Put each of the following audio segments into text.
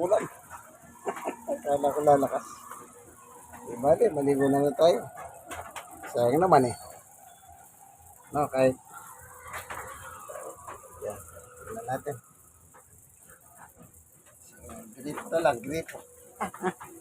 Ulan. Kala ko lalakas. Di bali, maligo na na tayo. Sayang naman eh. No, kahit. Yan. Tingnan natin. Grip na lang, grip.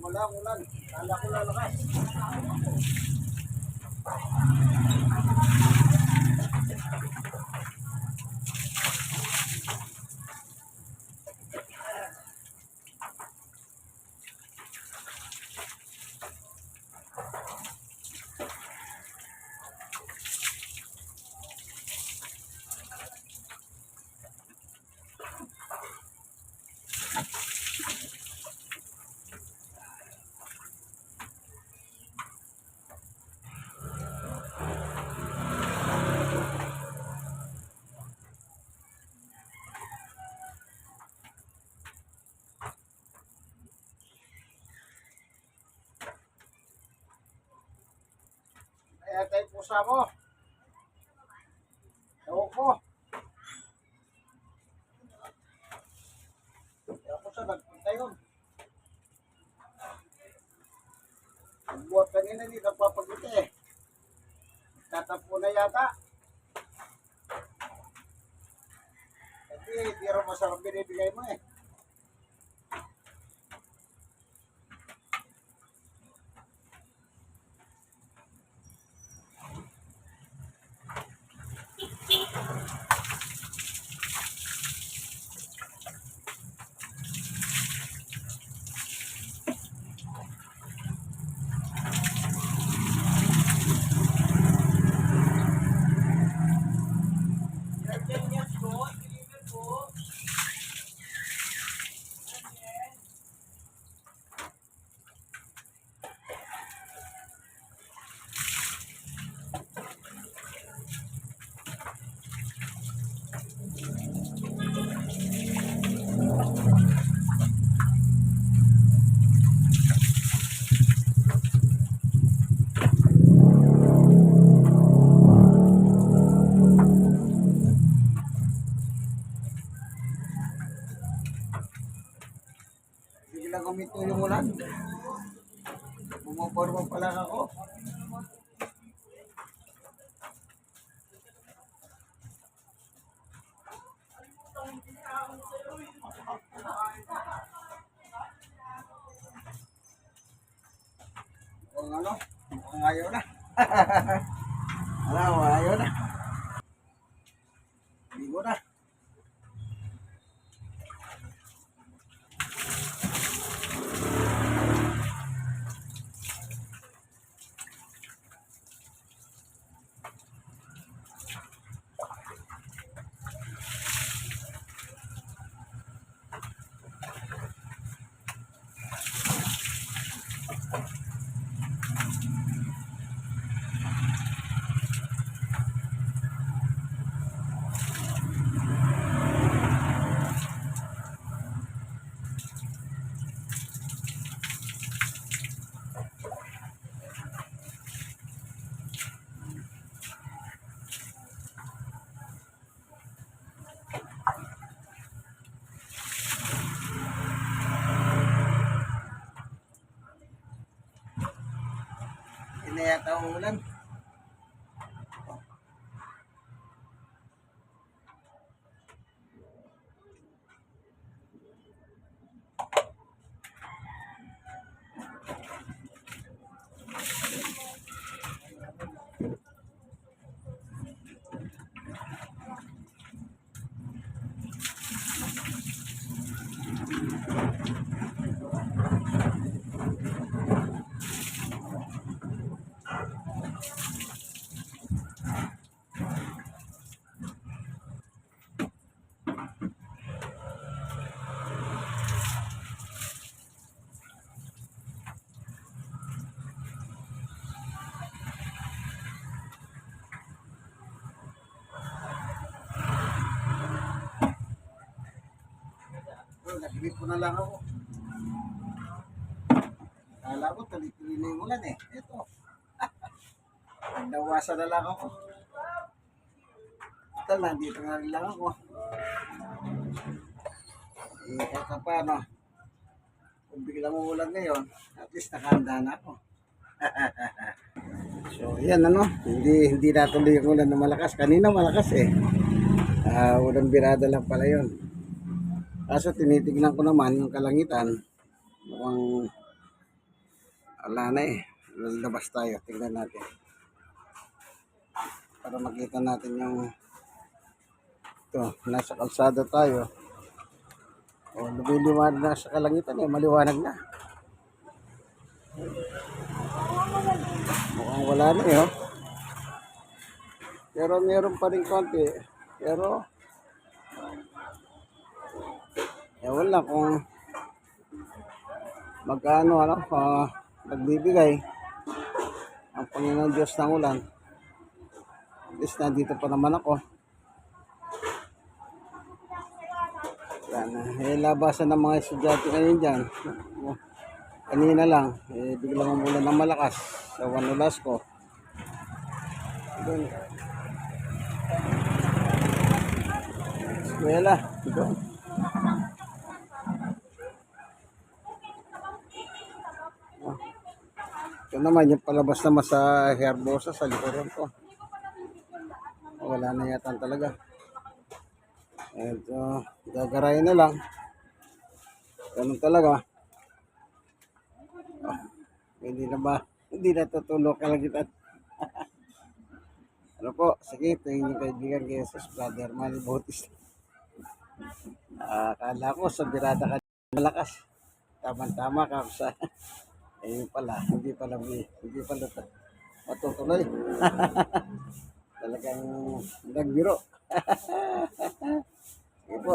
Wala, ulan. Kala ko lalakas. Kaya tayo pusa mo. Ewan ko. Kaya pusa, nagpunta yun. Buhat kanina hindi nagpapagiti eh. Tatampo na yata. Hindi, hindi rin masarap binibigay mo eh. Bumaporma pa lang ako. Kung ano, mukhang ayaw na. Ano, ayaw na. Ligo na. Hindi na yata ulan. Nag-grip ko na lang ako. Kala ko tuloy-tuloy na yung ulan eh. Ito. Nawasan na lang ako. Ito lang, dito na rin lang ako. Eh, kahit pa paano. Kung biglang umulan ngayon, at least nakahanda na ako. so, yan ano. Hindi, hindi natuloy yung ulan na malakas. Kanina malakas eh. Ah, ulan birada lang pala yun. Kaso tinitignan ko naman yung kalangitan. Mukhang wala na eh. Lalabas tayo. Tingnan natin. Para makita natin yung ito, nasa kalsada tayo. O, lumiliwanag na sa kalangitan eh. Maliwanag na. Mukhang wala na eh. Oh. Pero meron pa rin konti. Pero Ewan lang kung magkano ano, uh, nagbibigay ang Panginoon Diyos ng ulan. At least nandito pa naman ako. Yan, eh, labasan ng mga estudyante ngayon dyan. Kanina lang, eh, biglang umulan ng malakas sa Juan Nolasco. Doon. Eskwela. Doon. Ito naman yung palabas naman sa Herbosa sa likuran ko. Wala na yata talaga. Ito, gagarayin na lang. Ganun talaga. Oh, hindi na ba? Hindi na tutulog ka lang kita. ano po, sige, ito yung kaibigan kay Jesus, Brother Manny Bautista. Ah, akala ko sa birada ka malakas. Tama-tama ka sa Ayun pala, hindi pala hindi pala matutuloy. Talagang nagbiro. Sige po.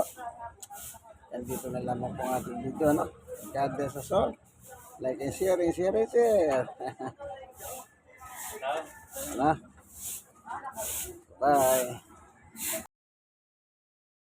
Nandito na lamang po ang ating video, no? God bless us all. Like and share and share and share. Ano? Bye.